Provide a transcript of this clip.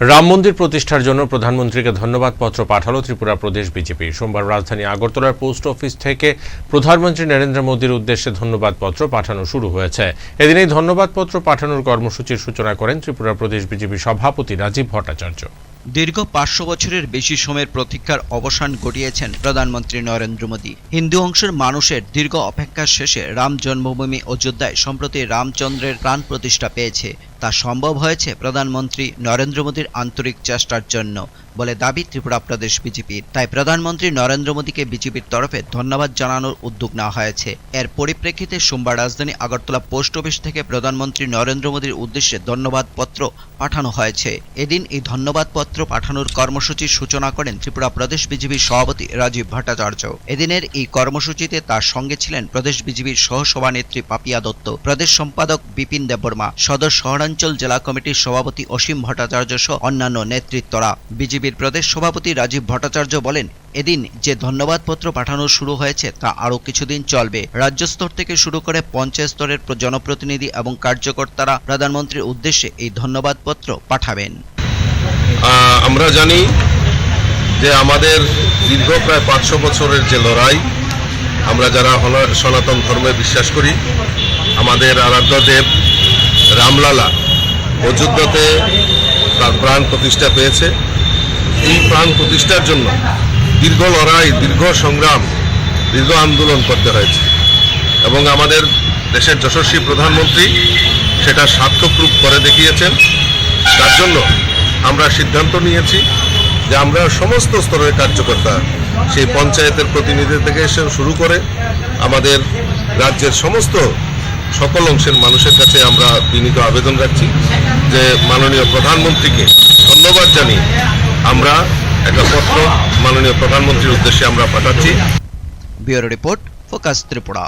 রাম মন্দির প্রতিষ্ঠার জন্য প্রধানমন্ত্রীকে ধন্যবাদ পত্র পাঠালো ত্রিপুরা প্রদেশ বিজেপি। সোমবার রাজধানী আগরতলার পোস্ট অফিস থেকে প্রধানমন্ত্রী নরেন্দ্র মোদীর উদ্দেশ্যে ধন্যবাদ পত্র পাঠানো শুরু হয়েছে। এদিন এই ধন্যবাদ পত্র পাঠানোর কর্মসূচির সূচনা করেন ত্রিপুরা প্রদেশ বিজেপি সভাপতি রাজীব ভট্টাচার্য। দীর্ঘ পাঁচশো বছরের বেশি সময়ের প্রতীক্ষার অবসান ঘটিয়েছেন প্রধানমন্ত্রী নরেন্দ্র মোদী। হিন্দু অংশের মানুষের দীর্ঘ অপেক্ষার শেষে রাম জন্মভূমি অযোধ্যায় সম্প্রতি রামচন্দ্রের প্রাণ প্রতিষ্ঠা পেয়েছে। তা সম্ভব হয়েছে প্রধানমন্ত্রী নরেন্দ্র মোদীর আন্তরিক চেষ্টার জন্য বলে দাবি ত্রিপুরা প্রদেশ বিজেপির। তাই প্রধানমন্ত্রী নরেন্দ্র মোদীকে বিজেপির তরফে ধন্যবাদ জানানোর উদ্যোগ নেওয়া হয়েছে। এর পরিপ্রেক্ষিতে সোমবার রাজধানী আগরতলা পোস্ট অফিস থেকে প্রধানমন্ত্রী নরেন্দ্র মোদীর উদ্দেশ্যে ধন্যবাদ পত্র পাঠানো হয়েছে। এদিন এই ধন্যবাদ পত্র পাঠানোর কর্মসূচির সূচনা করেন ত্রিপুরা প্রদেশ বিজেপির সভাপতি রাজীব ভট্টাচার্য। এদিনের এই কর্মসূচিতে তার সঙ্গে ছিলেন প্রদেশ বিজেপির সহসভানেত্রী পাপিয়া দত্ত, প্রদেশ সম্পাদক বিপিন দেববর্মা, সদর শহরাঞ্চল জেলা কমিটির সভাপতি অসীম ভট্টাচার্য সহ অন্যান্য নেতৃত্বরা। বিজেপির প্রদেশ সভাপতি রাজীব ভট্টাচার্য বলেন, এদিন যে ধন্যবাদপত্র পাঠানো শুরু হয়েছে তা আরও কিছুদিন চলবে। রাজ্য স্তর থেকে শুরু করে পঞ্চায়েত স্তরের জনপ্রতিনিধি এবং কার্যকর্তারা প্রধানমন্ত্রীর উদ্দেশ্যে এই ধন্যবাদপত্র পাঠাবেন। আমরা জানি যে আমাদের দীর্ঘ প্রায় পাঁচশো বছরের যে লড়াই, আমরা যারা সনাতন ধর্মে বিশ্বাস করি, আমাদের আরাধ্য দেব রামলালা অযোধ্যাতে তার প্রাণ প্রতিষ্ঠা পেয়েছে। এই প্রাণ প্রতিষ্ঠার জন্য দীর্ঘ লড়াই, দীর্ঘ সংগ্রাম, দীর্ঘ আন্দোলন করতে হয়েছে। এবং আমাদের দেশের যশস্বী প্রধানমন্ত্রী সেটা সার্থক রূপ করে দেখিয়েছেন। তার জন্য আমরা সিদ্ধান্ত নিয়েছি যে আমরা সমস্ত স্তরের কার্যকর্তা সেই পঞ্চায়েতের প্রতিনিধি থেকে শুরু করে আমাদের রাজ্যের সমস্ত সকল অংশের মানুষের কাছে আমরা বিনীত আবেদন রাখছি যে মাননীয় প্রধানমন্ত্রীকে ধন্যবাদ জানিয়ে আমরা একটা পত্র মাননীয় প্রধানমন্ত্রীর উদ্দেশ্যে আমরা পাঠাচ্ছি। Bureau report focus Tripura.